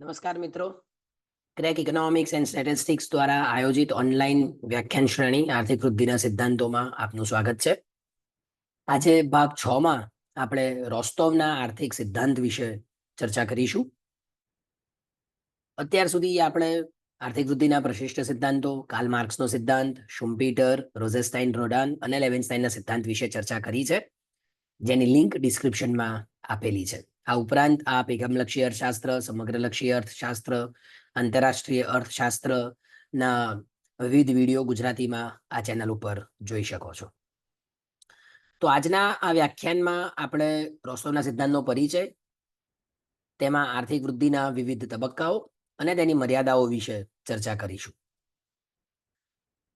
નમસ્કાર મિત્રો. Crack economics and statistics દ્વારા આયોજિત ઓનલાઈન વ્યાખ્યાન શ્રેણી આર્થિક વૃદ્ધિના સિદ્ધાંતોમાં આપનું સ્વાગત છે. આજે ભાગ છ માં આપણે રોસ્તોવના આર્થિક સિદ્ધાંત વિશે ચર્ચા કરીશું. અત્યાર સુધી આપણે આર્થિક વૃદ્ધિના પ્રશિષ્ટ સિદ્ધાંતો કાર્લ માર્ક્સનો સિદ્ધાંત શુમ્પીટર રોઝેસ્ટાઇન રોડાન અને લેવેન્સ્ટાઇનના સિદ્ધાંત વિશે ચર્ચા કરી છે. જેની લિંક ડિસ્ક્રિપ્શનમાં આપેલી છે. આ ઉપરાંત આપ એકમલક્ષી અર્થશાસ્ત્ર સમગ્રલક્ષી અર્થશાસ્ત્ર, આંતરરાષ્ટ્રીય અર્થશાસ્ત્ર ના વિવિધ વીડિયો ગુજરાતીમાં આ ચેનલ ઉપર જોઈ શકો છો. તો આજના આ વ્યાખ્યાનમાં આપણે રોસોના સિદ્ધાંતનો પરિચય, તેમાં આર્થિક વૃદ્ધિના વિવિધ તબક્કાઓ અને તેની મર્યાદાઓ વિશે ચર્ચા કરીશું.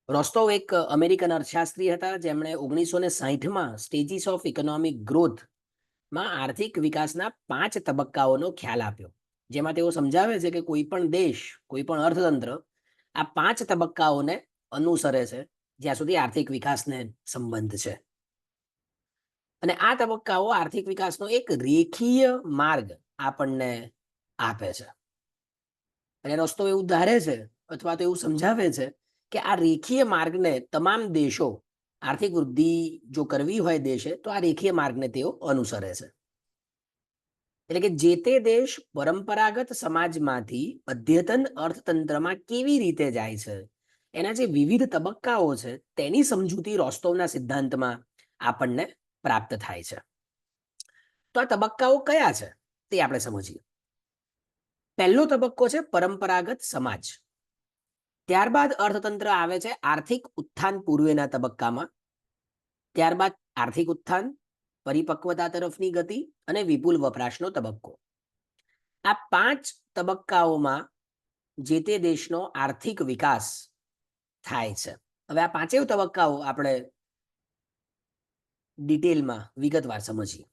રોસ્તોવ એક અમેરિકન અર્થશાસ્ત્રી હતા, જેમણે ઓગણીસો ને સાહીઠમાં સ્ટેજીસ ઓફ ઇકોનોમિક ગ્રોથ માં આર્થિક વિકાસના પાંચ તબક્કાઓનો ખ્યાલ આપ્યો. જેમાં તેઓ સમજાવે છે કે કોઈ પણ દેશ કોઈ પણ અર્થતંત્ર આ પાંચ તબક્કાઓને અનુસરે છે, જ્યાં સુધી આર્થિક વિકાસને સંબંધ છે. અને આ તબક્કાઓ આર્થિક વિકાસનો એક રેખીય માર્ગ આપણને આપે છે. અને રસ્તો એવું ધારે છે અથવા તો એવું સમજાવે છે કે આ રેખીય માર્ગને તમામ દેશો આર્થિક વૃદ્ધિ જો કરવી હોય દેશે, તો આ રેખીય માર્ગને તેઓ અનુસરે છે. એટલે કે જે તે દેશ પરંપરાગત સમાજમાંથી અદ્યતન અર્થતંત્રમાં કેવી રીતે જાય છે, એના જે વિવિધ તબક્કાઓ છે, તેની સમજૂતી રોસ્તોવના સિદ્ધાંતમાં આપણને પ્રાપ્ત થાય છે. તો આ તબક્કાઓ કયા છે, તે આપણે સમજીએ. પહેલો તબક્કો છે પરંપરાગત સમાજ. ત્યારબાદ અર્થતંત્ર આવે છે આર્થિક ઉત્થાન પૂર્વેના તબક્કામાં. ત્યારબાદ આર્થિક ઉત્થાન, પરિપક્વતા તરફની ગતિ અને વિપુલ વપરાશનો તબક્કો. આ પાંચ તબક્કાઓમાં જે તે દેશનો આર્થિક વિકાસ થાય છે. હવે આ પાંચેય તબક્કાઓ આપણે ડિટેલમાં વિગતવાર સમજીએ.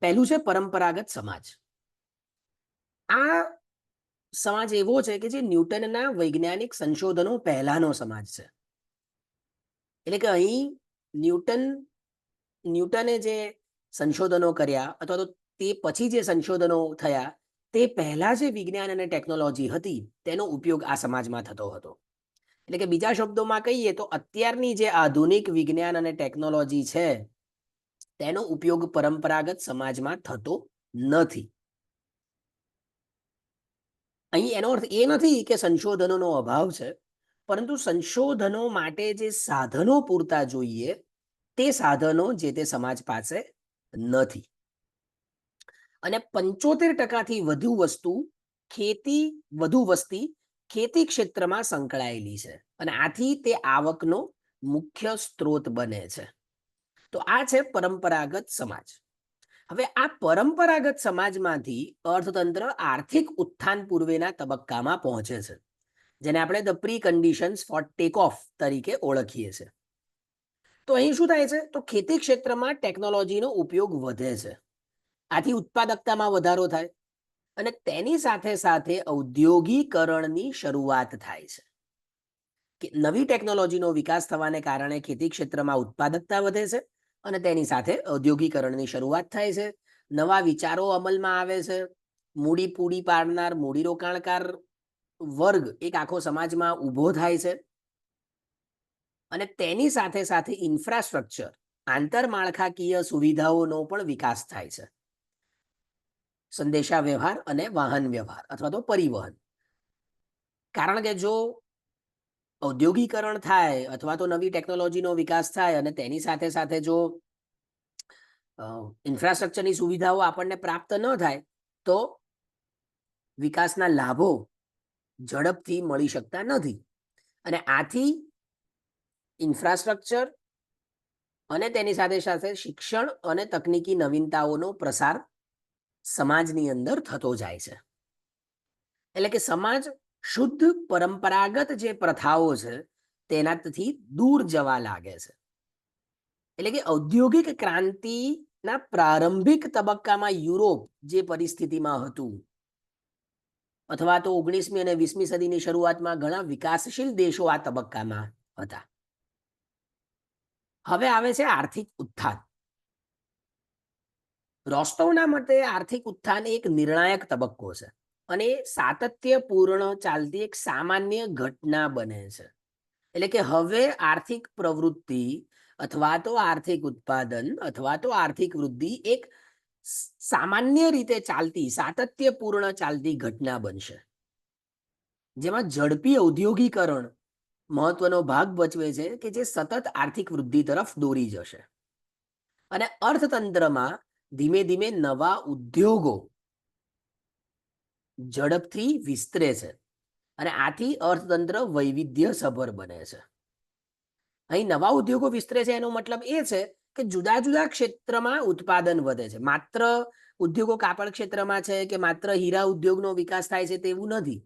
પહેલું છે પરંપરાગત સમાજ. આ સમાજ એવો છે કે જે ન્યૂટનના વૈજ્ઞાનિક સંશોધનો પહેલાનો સમાજ છે. એટલે કે અહીં ન્યૂટન, ન્યૂટને જે સંશોધનો કર્યા અથવા તો તે પછી જે સંશોધનો થયા, તે પહેલા જે વિજ્ઞાન અને ટેકનોલોજી હતી, તેનો ઉપયોગ આ સમાજમાં થતો હતો. એટલે કે બીજા શબ્દોમાં કહીએ તો અત્યારની જે આધુનિક વિજ્ઞાન અને ટેકનોલોજી છે, તેનો ઉપયોગ પરંપરાગત સમાજમાં થતો નથી. અહીં એનો અર્થ એ નથી કે સંશોધનોનો અભાવ છે, પરંતુ સંશોધનો માટે જે સાધનો પૂરતા જોઈએ, તે સાધનો જે તે સમાજ પાસે નથી. અને પંચોતેર ટકાથી વધુ વસ્તુ ખેતી, વધુ વસ્તી ખેતી ક્ષેત્રમાં સંકળાયેલી છે અને આથી તે આવકનો મુખ્ય સ્ત્રોત બને છે. તો આ છે પરંપરાગત સમાજ. હવે આ પરંપરાગત સમાજમાંથી અર્થતંત્ર આર્થિક ઉત્થાન પૂર્વેના તબક્કામાં પહોંચે છે, જેને આપણે the preconditions for take off તરીકે ઓળખીએ છીએ તો અહીં શું થાય છે? તો ખેતી ક્ષેત્રમાં ટેકનોલોજીનો ઉપયોગ વધે છે. આથી ઉત્પાદકતામાં વધારો થાય અને તેની સાથે સાથે ઔદ્યોગિકરણની શરૂઆત થાય છે. કે નવી ટેકનોલોજીનો વિકાસ થવાને કારણે ખેતી ક્ષેત્રમાં ઉત્પાદકતા વધે છે અને તેની સાથે ઔદ્યોગિકરણની શરૂઆત થાય છે. નવા વિચારો અમલમાં આવે છે. મૂડી પૂરી પાડનાર મૂડીરોકાણકાર વર્ગ એક આખો સમાજમાં ઊભો થાય છે. અને તેની સાથે સાથે ઇન્ફ્રાસ્ટ્રક્ચર આંતરમાળખાકીય સુવિધાઓનો પણ વિકાસ થાય છે. સંદેશા વ્યવહાર અને વાહન વ્યવહાર અથવા તો પરિવહન. કારણ કે જો ઔદ્યોગિકરણ થાય અથવા તો નવી ટેકનોલોજીનો વિકાસ થાય અને તેની સાથે સાથે જો ઇન્ફ્રાસ્ટ્રક્ચરની સુવિધાઓ આપણને પ્રાપ્ત ન થાય, તો વિકાસના લાભો ઝડપથી મળી શકતા નથી. અને આથી ઇન્ફ્રાસ્ટ્રક્ચર અને તેની સાથે સાથે શિક્ષણ અને તકનીકી નવીનતાઓનો પ્રસાર સમાજની અંદર થતો જાય છે. એટલે કે સમાજ શુદ્ધ પરંપરાગત જે પ્રથાઓ છે, તેનાથી દૂર જવા લાગે છે. એટલે કે ઔદ્યોગિક ક્રાંતિના પ્રારંભિક તબક્કામાં યુરોપ જે પરિસ્થિતિમાં હતું, અથવા તો ઓગણીસમી અને વીસમી સદીની શરૂઆતમાં ઘણા વિકાસશીલ દેશો આ તબક્કામાં હતા. હવે આવે છે આર્થિક ઉત્થાન. રોસ્ટોવના મતે આર્થિક ઉત્થાન એક નિર્ણાયક તબક્કો છે. અને સાતત્યપૂર્ણ ચાલતી એક સામાન્ય ઘટના બને છે. એટલે કે હવે આર્થિક પ્રવૃત્તિ અથવા તો આર્થિક ઉત્પાદન અથવા તો આર્થિક વૃદ્ધિ એક સામાન્ય રીતે ચાલતી, સાતત્યપૂર્ણ ચાલતી ઘટના બનશે. જેમાં ઝડપી ઔદ્યોગિકરણ મહત્વનો ભાગ ભજવે છે કે જે સતત આર્થિક વૃદ્ધિ તરફ દોરી જશે. અને અર્થતંત્રમાં ધીમે ધીમે નવા ઉદ્યોગો ઝડપથી વિસ્તરે છે અને આથી અર્થતંત્ર વૈવિધ્યસભર બને છે. અહીં નવા ઉદ્યોગો વિસ્તરે છે એનો મતલબ એ છે કે જુદા જુદા ક્ષેત્રમાં ઉત્પાદન વધે છે. માત્ર ઉદ્યોગો કાપડ ક્ષેત્રમાં છે કે માત્ર હીરા ઉદ્યોગનો વિકાસ થાય છે તેવું નથી.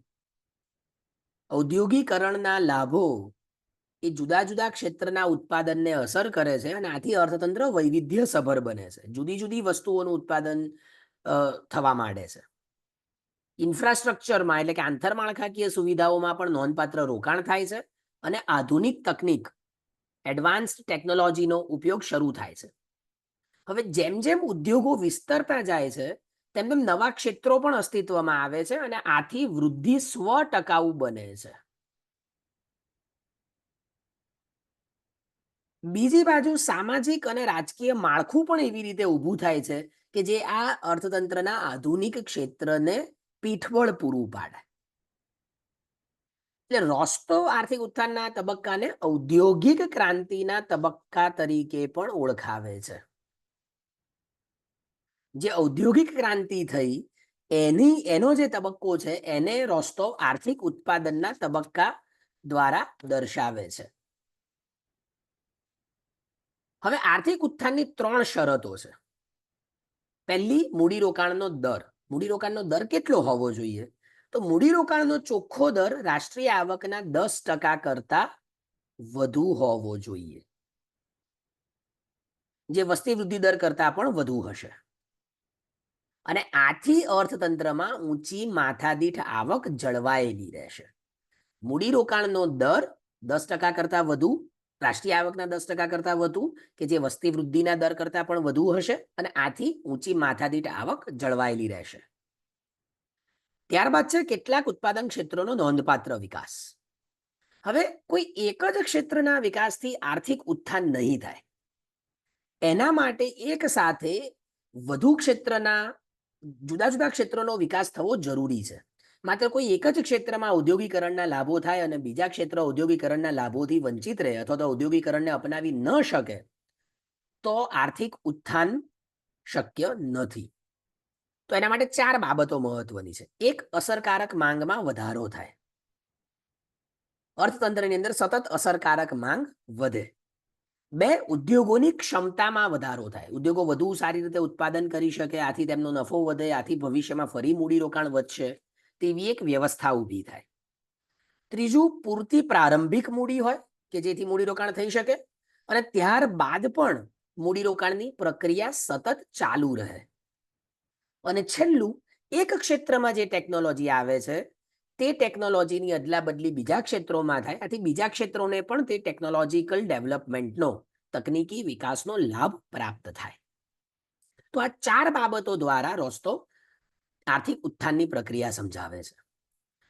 ઔદ્યોગિકરણના લાભો એ જુદા જુદા ક્ષેત્રના ઉત્પાદનને અસર કરે છે અને આથી અર્થતંત્ર વૈવિધ્યસભર બને છે. જુદી જુદી વસ્તુઓનું ઉત્પાદન થવા માંડે છે. ઇન્ફ્રાસ્ટ્રક્ચરમાં એટલે કે આંતરમાળખાકીય સુવિધાઓમાં પણ નોંધપાત્ર રોકાણ થાય છે અને આધુનિક તકનીક એડવાન્સ્ડ ટેકનોલોજીનો ઉપયોગ શરૂ થાય છે. હવે જેમ જેમ ઉદ્યોગો વિસ્તરતા જાય છે, તેમ તેમ નવા ક્ષેત્રો પણ અસ્તિત્વમાં આવે છે અને આથી વૃદ્ધિ સ્વ ટકાઉ બને છે. બીજી બાજુ સામાજિક અને રાજકીય માળખું પણ એવી રીતે ઊભું થાય છે કે જે આ અર્થતંત્રના આધુનિક ક્ષેત્રને પીઠબળ પૂરું પાડે. એટલે રોસ્તો આર્થિક ઉત્થાનના તબક્કાને ઔદ્યોગિક ક્રાંતિના તબક્કા તરીકે પણ ઓળખાવે છે. જે ઔદ્યોગિક ક્રાંતિ થઈ, એની, એનો જે તબક્કો છે, એને રોસ્તો આર્થિક ઉત્પાદનના તબક્કા દ્વારા દર્શાવે છે. હવે આર્થિક ઉત્થાનની ત્રણ શરતો છે. પહેલી, મૂડીરોકાણનો દર. મૂડીરોકાણનો દર કેટલો હોવો જોઈએ? તો મૂડીરોકાણનો ચોખ્ખો દર રાષ્ટ્રીય આવકના દસ ટકા કરતા વધુ હોવો જોઈએ. જે વસ્તી વૃદ્ધિ દર કરતા પણ વધુ હશે. અને આથી અર્થતંત્રમાં ઊંચી માથાદીઠ આવક જળવાયેલી રહેશે. મૂડીરોકાણનો દર દસ ટકા કરતા વધુ રાષ્ટ્રીય આવકના દસ ટકા કરતા વધુ કે જે વસ્તી વૃદ્ધિના દર કરતા પણ વધુ હશે અને આથી ઊંચી માથાદીઠ આવક જળવાયેલી રહેશે. ત્યારબાદ છે કેટલાક ઉત્પાદન ક્ષેત્રોનો નોંધપાત્ર વિકાસ. હવે કોઈ એક જ ક્ષેત્રના વિકાસથી આર્થિક ઉત્થાન નહીં થાય. એના માટે એક સાથે વધુ ક્ષેત્રના જુદા જુદા ક્ષેત્રોનો વિકાસ થવો જરૂરી છે. માત્ર કોઈ એક જ ક્ષેત્રમાં ઉદ્યોગીકરણના લાભો થાય અને બીજા ક્ષેત્ર ઉદ્યોગીકરણના લાભોથી વંચિત રહે અથવા તો ઉદ્યોગીકરણને અપનાવી ન શકે, તો આર્થિક ઉત્થાન શક્ય નથી. તો એના માટે ચાર બાબતો મહત્વની છે. એક, અસરકારક માંગમાં વધારો થાય. અર્થતંત્રની અંદર સતત અસરકારક માંગ વધે. બે, ઉદ્યોગોની ક્ષમતામાં વધારો થાય. ઉદ્યોગો વધુ સારી રીતે ઉત્પાદન કરી શકે, આથી તેમનો નફો વધે, આથી ભવિષ્યમાં ફરી મૂડીરોકાણ વધશે. તેવી એક વ્યવસ્થા ઊભી થાય. ત્રીજું, પૂરતી પ્રારંભિક મૂડી હોય, કે જેથી મૂડીરોકાણ થઈ શકે, અને ત્યારબાદ પણ મૂડીરોકાણની પ્રક્રિયા સતત ચાલુ રહે. અને છેલ્લું, એક ક્ષેત્રમાં જે ટેકનોલોજી આવે છે, તે ટેકનોલોજીની અદલા બદલી બીજા ક્ષેત્રોમાં થાય, આથી બીજા ક્ષેત્રોને પણ તે ટેકનોલોજીકલ ડેવલપમેન્ટનો, તકનીકી વિકાસનો લાભ પ્રાપ્ત થાય. તો આ ચાર બાબતો દ્વારા રોસ્તો આર્થિક ઉત્થાનની પ્રક્રિયા સમજાવે છે.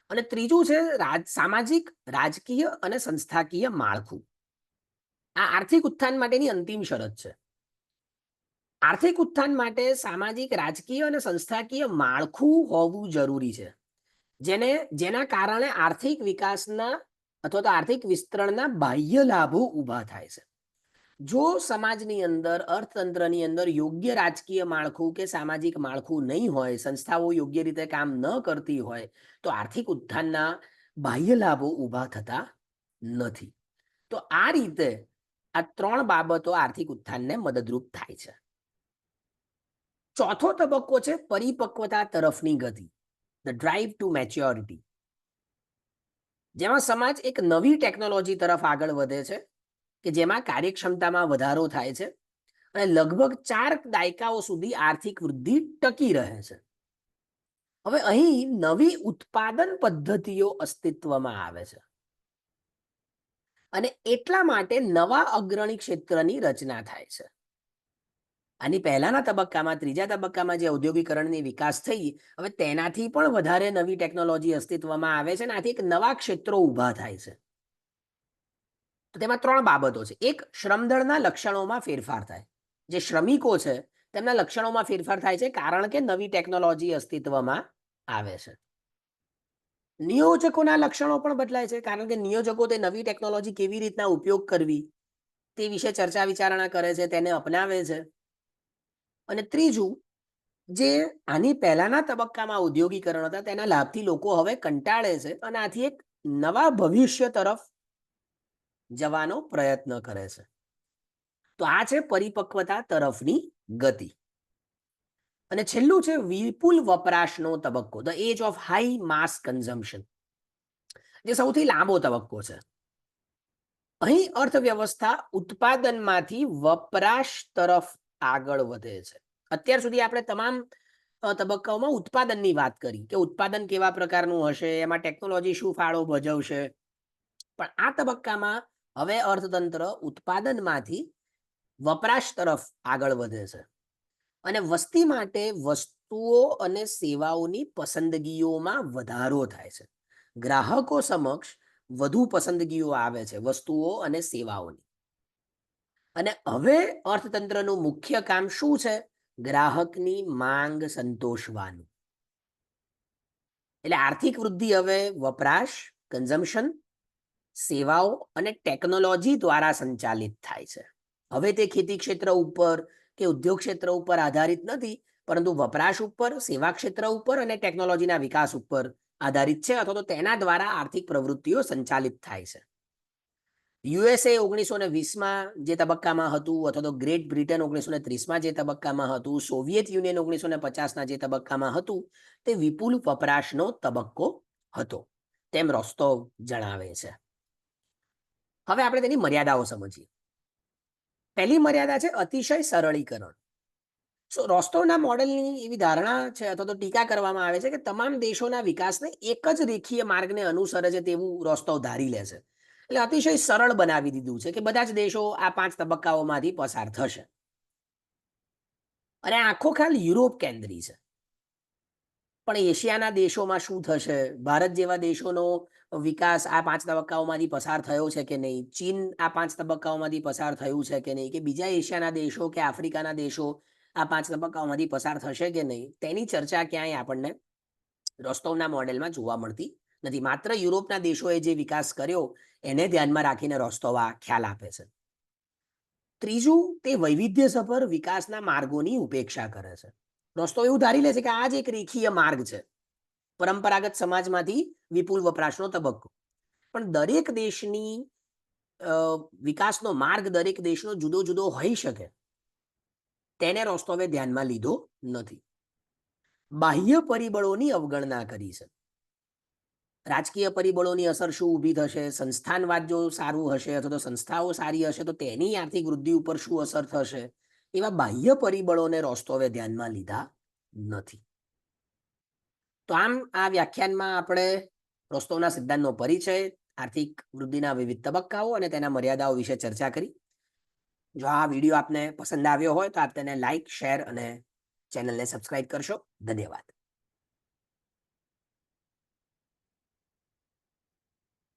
અને ત્રીજું છે રાજ, સામાજિક, રાજકીય અને સંસ્થાકીય માળખું. આ આર્થિક ઉત્થાન માટેની અંતિમ શરત છે. આર્થિક ઉત્થાન માટે સામાજિક, રાજકીય અને સંસ્થાકીય માળખું હોવું જરૂરી છે. જેને, જેના કારણે આર્થિક વિકાસના અથવા તો આર્થિક વિસ્તરણના બાહ્ય લાભો ઊભા થાય છે. જો સમાજની અંદર, અર્થતંત્રની અંદર યોગ્ય રાજકીય માળખું કે સામાજિક માળખું નહીં હોય, સંસ્થાઓ યોગ્ય રીતે કામ ન કરતી હોય, તો આર્થિક ઉત્થાનના બાહ્ય લાભો ઊભા થતા નથી. તો આ રીતે આ ત્રણ બાબતો આર્થિક ઉત્થાનને મદદરૂપ થાય છે. ચોથો તબક્કો છે પરિપક્વતા તરફની ગતિ ધ ડ્રાઈવ ટુ મેચ્યોરિટી જેમાં સમાજ એક નવી ટેકનોલોજી તરફ આગળ વધે છે. કે જેમાં કાર્યક્ષમતામાં વધારો થાય છે અને લગભગ ચાર દાયકાઓ સુધી આર્થિક વૃદ્ધિ ટકી રહે છે. હવે અહીં નવી ઉત્પાદન પદ્ધતિઓ અસ્તિત્વમાં આવે છે. અને એટલા માટે નવા અગ્રણી ક્ષેત્રની રચના થાય છે. આની પહેલાના તબક્કામાં, ત્રીજા તબક્કામાં જે ઔદ્યોગિકરણની વિકાસ થઈ, હવે તેનાથી પણ વધારે નવી ટેકનોલોજી અસ્તિત્વમાં આવે છે અને આથી એક નવા ક્ષેત્રો ઊભા થાય છે. તેમાં ત્રણ બાબતો છે. એક, શ્રમદળના લક્ષણોમાં ફેરફાર થાય. જે શ્રમિકો છે, તેમના લક્ષણોમાં ફેરફાર થાય છે કારણ કે નવી ટેકનોલોજી અસ્તિત્વમાં આવે છે. નિયોજકોના લક્ષણો પણ બદલાય છે કારણ કે નિયોજકો તે નવી ટેકનોલોજી કેવી રીતના ઉપયોગ કરવી, તે વિશે ચર્ચા વિચારણા કરે છે, તેને અપનાવે છે. અને ત્રીજું, જે આની પહેલાના તબક્કામાં ઔદ્યોગિકરણ હતા, તેના લાભથી લોકો હવે કંટાળે છે અને આથી એક નવા ભવિષ્ય તરફ જવાનો પ્રયત્ન કરે છે. તો આ છે પરિપક્વતા તરફની ગતિ. અને છેલ્લું છે વિપુલ વપરાશનો તબક્કો the age of high mass consumption જે સૌથી લાંબો તબક્કો છે. અહીં અર્થવ્યવસ્થા ઉત્પાદનમાંથી વપરાશ તરફ આગળ વધે છે. અત્યાર સુધી આપણે તમામ તબક્કાઓમાં ઉત્પાદનની વાત કરી કે ઉત્પાદન કેવા પ્રકારનું હશે, એમાં ટેકનોલોજી શું ફાળો ભજવશે. પણ આ તબક્કામાં હવે અર્થતંત્ર ઉત્પાદનમાંથી વપરાશ તરફ આગળ વધે છે. અને વસ્તી માટે વસ્તુઓ અને સેવાઓની પસંદગીઓમાં વધારો થાય છે. ગ્રાહકો સમક્ષ વધુ પસંદગીઓ આવે છે વસ્તુઓ અને સેવાઓની. અને હવે અર્થતંત્રનું મુખ્ય કામ શું છે? ગ્રાહકની માંગ સંતોષવાનું. એટલે આર્થિક વૃદ્ધિ હવે વપરાશ કન્ઝમ્પશન સેવાઓ અને ટેકનોલોજી દ્વારા સંચાલિત થાય છે. હવે તે ખેતી ક્ષેત્ર ઉપર કે ઉદ્યોગ ક્ષેત્ર ઉપર આધારિત નથી, પરંતુ વપરાશ ઉપર, સેવા ક્ષેત્ર ઉપર અને ટેકનોલોજીના વિકાસ ઉપર આધારિત છે અથવા તો તેના દ્વારા આર્થિક પ્રવૃત્તિઓ સંચાલિત થાય છે. યુએસએ ઓગણીસો ને વીસમાં જે તબક્કામાં હતું અથવા તો ગ્રેટ બ્રિટન ઓગણીસો ને ત્રીસમાં જે તબક્કામાં હતું, સોવિયત યુનિયન ઓગણીસો ને પચાસના જે તબક્કામાં હતું, તે વિપુલ વપરાશનો તબક્કો હતો, તેમ રોસ્તોવ જણાવે છે. હવે આપણે તેની મર્યાદાઓ સમજીએ. પહેલી મર્યાદા છે અતિશય સરળીકરણ. સો રોસ્તોવના મોડેલની એવી ધારણા છે અથવા તો ટીકા કરવામાં આવે છે કે તમામ દેશોના વિકાસને એક જ રેખીય માર્ગને અનુસરે છે તેવું રોસ્તો ધારી લે છે. એટલે અતિશય સરળ બનાવી દીધું છે કે બધા જ દેશો આ પાંચ તબક્કાઓમાંથી પસાર થશે. અને આખો ખ્યાલ યુરોપ કેન્દ્રી છે. પણ એશિયાના દેશોમાં શું થશે? ભારત જેવા દેશોનો વિકાસ આ પાંચ તબક્કાઓમાંથી પસાર થયો છે કે નહીં? ચીન આ પાંચ તબક્કાઓમાંથી પસાર થયું છે કે નહીં? કે બીજા એશિયાના દેશો કે આફ્રિકાના દેશો આ પાંચ તબક્કાઓમાંથી પસાર થશે કે નહીં? તેની ચર્ચા ક્યાંય આપણને રોસ્તોવના મોડેલમાં જોવા મળતી નથી. માત્ર યુરોપના દેશોએ જે વિકાસ કર્યો, એને ધ્યાનમાં રાખીને રોસ્તોવા ખ્યાલ આપે છે. ત્રીજું, તે વૈવિધ્યસભર વિકાસના માર્ગોની ઉપેક્ષા કરે છે. રોસ્તોવ એવું ધારી લે છે કે આ જ એક રેખીય માર્ગ છે. પરંપરાગત સમાજમાંથી વિપુલ વપરાશનો તબક્કો. પણ દરેક દેશની વિકાસનો માર્ગ દરેક દેશનો જુદો જુદો હોઈ શકે. તેને રોસ્તોવે ધ્યાનમાં લીધો નથી. બાહ્ય પરિબળોની અવગણના કરી છે. રાજકીય પરિબળોની અસર શું ઊભી થશે? સંસ્થાનવાદ જો સારું હશે અથવા તો સંસ્થાઓ સારી હશે તો તેની આર્થિક વૃદ્ધિ ઉપર શું અસર થશે? એવા બાહ્ય પરિબળોને રોસ્તોવે ધ્યાનમાં લીધા નથી. તો આમ આ વ્યાખ્યાનમાં આપણે રોસ્તોવના સિદ્ધાંતનો પરિચય, આર્થિક વૃદ્ધિના વિવિધ તબક્કાઓ અને તેના મર્યાદાઓ વિશે ચર્ચા કરી. જો આ વીડિયો આપને પસંદ આવ્યો હોય તો આપ તેને લાઇક શેર અને ચેનલને સબસ્ક્રાઇબ કરશો. ધન્યવાદ.